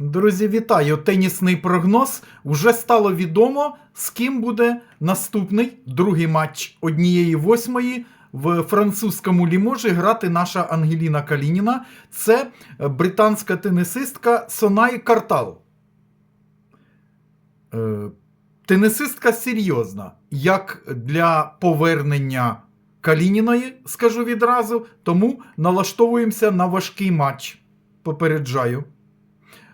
Друзі, вітаю! Тенісний прогноз. Уже стало відомо, з ким буде наступний другий матч однієї восьмої в французькому ліможі грати наша Ангеліна Калініна. Це британська тенісистка Сонай Картал. Е, Тенісистка серйозна, як для повернення Калініної, скажу відразу, тому налаштовуємося на важкий матч. Попереджаю.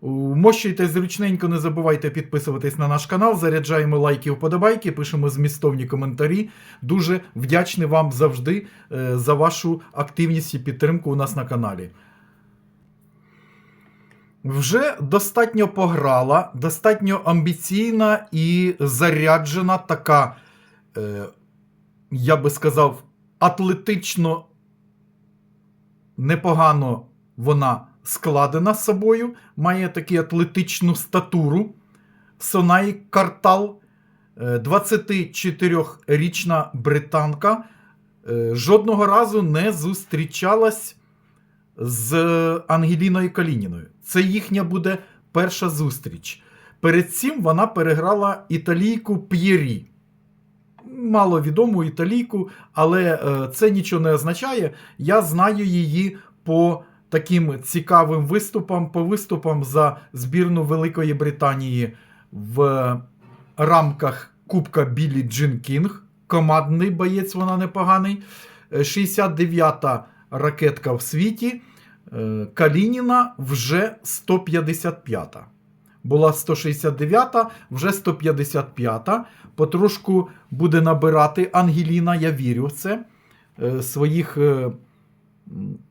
Вмощуйте зручненько, не забувайте підписуватись на наш канал, заряджаємо лайки, вподобайки, пишемо змістовні коментарі. Дуже вдячний вам завжди е, за вашу активність і підтримку у нас на каналі. Вже достатньо пограла, достатньо амбіційна і заряджена така, е, я би сказав, атлетично непогано вона складена собою, має таку атлетичну статуру. Сонай Картал, е, 24-річна британка, е, жодного разу не зустрічалась з Ангеліною Калініною. Це їхня буде перша зустріч. Перед цим вона переграла італійку П'єрі. Маловідому італійку, але е, це нічого не означає. Я знаю її по таким цікавим виступам, по виступам за збірну Великої Британії в рамках Кубка Білі Джин Кінг. Командний боєць, вона непоганий. Е, 69-та ракетка в світі. Е, Калініна вже 155-та. Була 169-та, вже 155-та. Потрошку буде набирати Ангеліна, я вірю в це. е, Своїх е,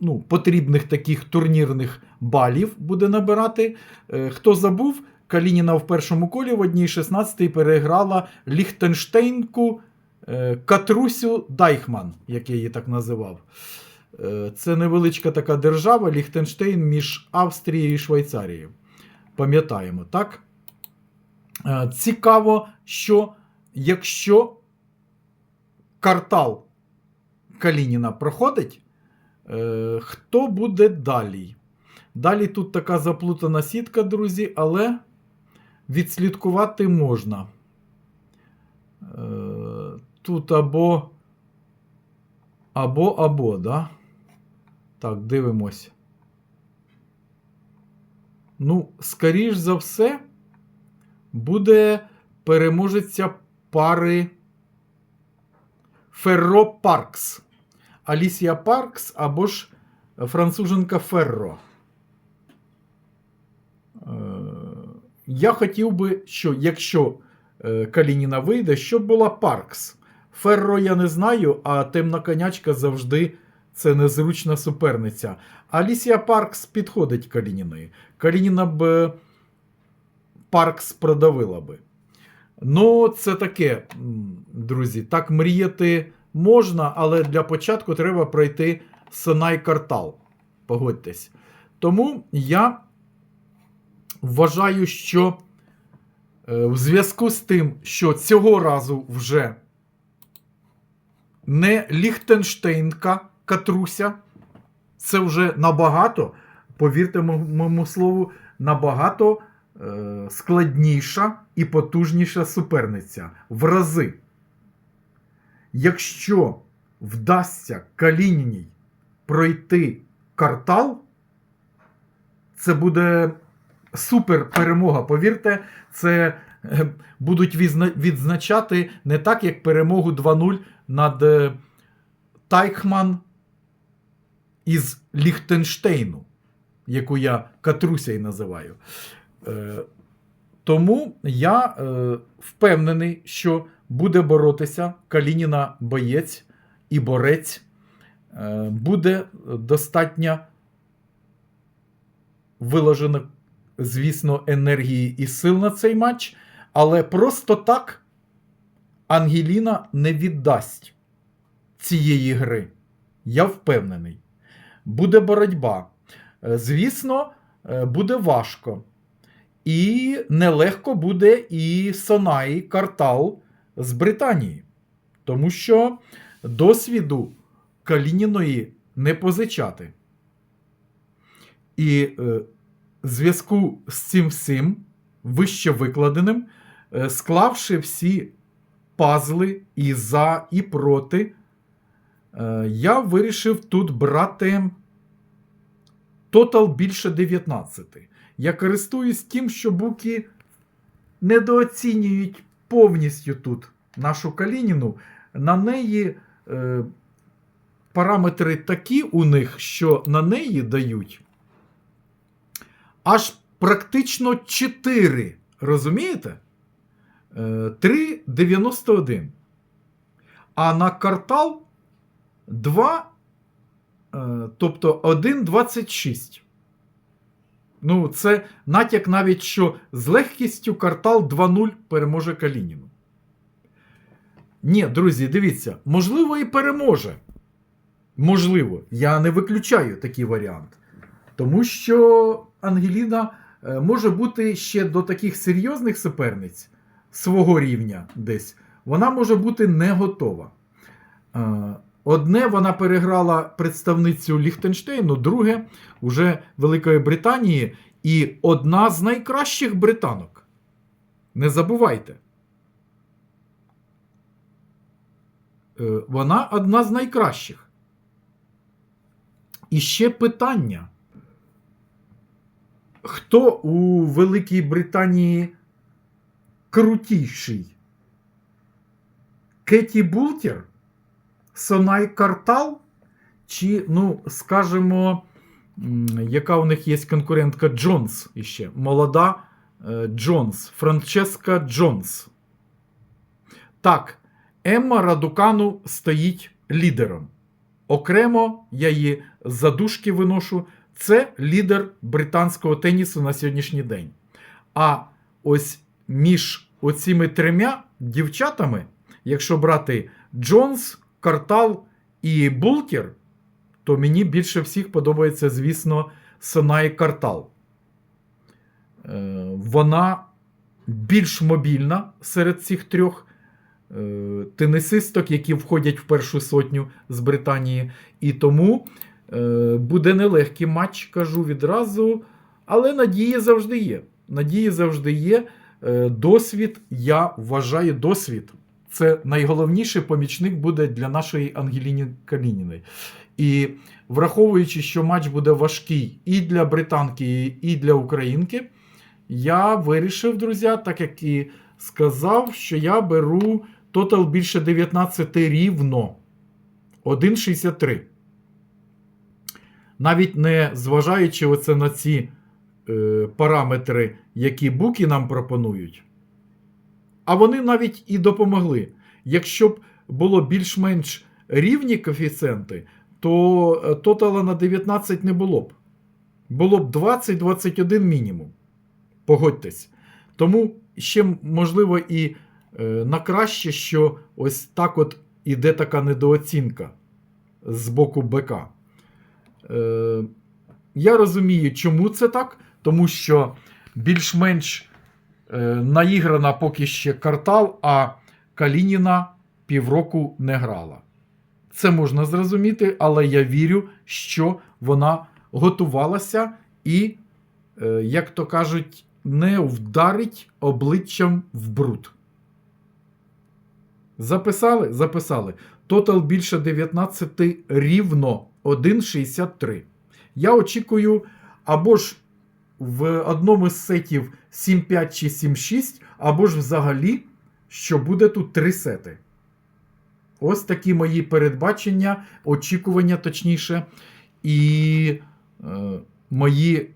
ну, потрібних таких турнірних балів буде набирати. Е, Хто забув, Калініна в першому колі в одній 16 переграла Ліхтенштейнку е, Катрусю Дайхман, як я її так називав. Е, Це невеличка така держава Ліхтенштейн між Австрією і Швейцарією. Пам'ятаємо, так? Цікаво, що якщо картал Калініна проходить, е, хто буде далі? Далі тут така заплутана сітка, друзі, але відслідкувати можна. Е, Тут або або, або, да? Так, дивимось. Ну, скоріш за все, буде переможеця пари Ферро Паркс. Алісія Паркс або ж француженка Ферро. Е, Я хотів би, що якщо е, Калініна вийде, щоб була Паркс. Ферро я не знаю, а темна конячка завжди це незручна суперниця. Алісія Паркс підходить Калініної. Калініна б е, Паркс продавила би. Ну, це таке, друзі. Так мріяти можна, але для початку треба пройти Сенай Картал. Погодьтесь. Тому я вважаю, що е, в зв'язку з тим, що цього разу вже не Ліхтенштейнка Катруся, це вже набагато, повірте моєму слову, набагато е, складніша і потужніша суперниця в рази. Якщо вдасться Калініній пройти картал, це буде супер перемога. Повірте, це е, будуть відзначати не так, як перемогу 2-0 над е, Тайхман із Ліхтенштейну, яку я Катруся й називаю. Е, Тому я впевнений, що буде боротися Калініна боєць і борець. Е, буде достатньо виложено, звісно, енергії і сил на цей матч, але просто так Ангеліна не віддасть цієї гри. Я впевнений. Буде боротьба. Е, Звісно, е, буде важко. І нелегко буде і Сонаї Картал з Британії. Тому що досвіду Калініної не позичати. І, е, зв'язку з цим всім вище викладеним, е, склавши всі пазли і за, і проти, е, я вирішив тут брати тотал більше 19. Я користуюсь тим, що буки недооцінюють повністю тут нашу Калініну. На неї е, параметри такі у них, що на неї дають аж практично 4. Розумієте? Е, 3,91. А на квартал 2, е, тобто 1,26. Ну, це натяк навіть, що з легкістю квартал 2-0 переможе Калініну. Ні, друзі, дивіться, можливо, і переможе. Можливо, я не виключаю такий варіант. Тому що Ангеліна е, може бути ще до таких серйозних суперниць свого рівня десь. Вона може бути не готова. Одне вона переграла представницю Ліхтенштейну, друге уже Великої Британії і одна з найкращих британок. Не забувайте. Е, Вона одна з найкращих. І ще питання. Хто у Великій Британії крутіший? Кеті Бултер? Сонай Картал? Чи, ну, скажімо, яка у них є конкурентка Джонс іще? Молода е, Джонс, Франческа Джонс. Так, Емма Радукану стоїть лідером. Окремо я її задушки виношу. Це лідер британського тенісу на сьогоднішній день. А ось між оціми трьома дівчатами, якщо брати Джонс, Картал і Булкер, то мені більше всіх подобається, звісно, Сонай Картал. Е, Вона більш мобільна серед цих трьох е, тенісисток, які входять в першу сотню з Британії. І тому е, буде нелегкий матч, кажу відразу. Але надії завжди є. Надії завжди є. Досвід, я вважаю, досвід. Це найголовніший помічник буде для нашої Ангеліни Калініної. І враховуючи, що матч буде важкий і для британки, і для українки, я вирішив, друзі, так як і сказав, що я беру тотал більше 19 рівно. 1,63. Навіть не зважаючи оце на ці е, параметри, які буки нам пропонують. А вони навіть і допомогли. Якщо б було більш-менш рівні коефіцієнти, то е, тотала на 19 не було б. Було б 20-21 мінімум. Погодьтесь. Тому ще, можливо, і е, на краще, що ось так от іде така недооцінка з боку БК. Е, я розумію, чому це так, тому що більш-менш наіграна поки ще картал, а Калініна півроку не грала. Це можна зрозуміти, але я вірю, що вона готувалася і, е, як то кажуть, не вдарить обличчям в бруд. Записали? Записали. Тотал більше 19 рівно 1,63. Я очікую або ж в одному з сетів 7-5 чи 7-6, або ж взагалі, що буде тут 3 сети. Ось такі мої передбачення, очікування, точніше, і е, мої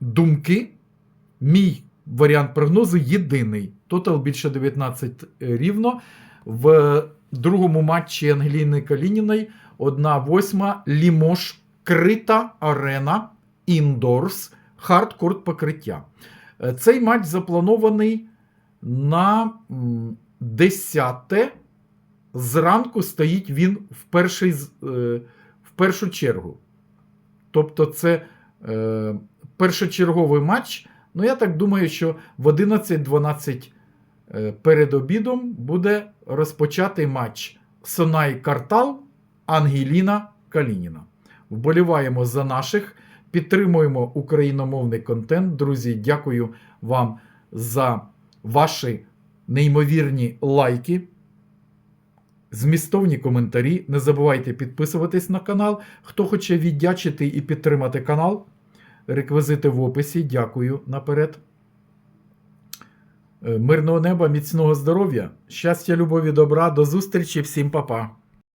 думки. Мій варіант прогнозу єдиний. Тотал більше 19 рівно. В другому матчі Ангеліни Калініної 1-8 Лімош Крита Арена Індорс хардкорт покриття. Е, Цей матч запланований на м, 10 зранку стоїть він в, перший, е, в першу чергу. Тобто, це е, першочерговий матч. Ну, я так думаю, що в 11-12 е, перед обідом буде розпочатий матч Сонай Картал Ангеліна Калініна. Вболіваємо за наших, підтримуємо україномовний контент. Друзі, дякую вам за ваші неймовірні лайки. Змістовні коментарі. Не забувайте підписуватись на канал. Хто хоче віддячити і підтримати канал, реквізити в описі. Дякую наперед. Е, Мирного неба, міцного здоров'я, щастя, любові, добра. До зустрічі, всім па-па.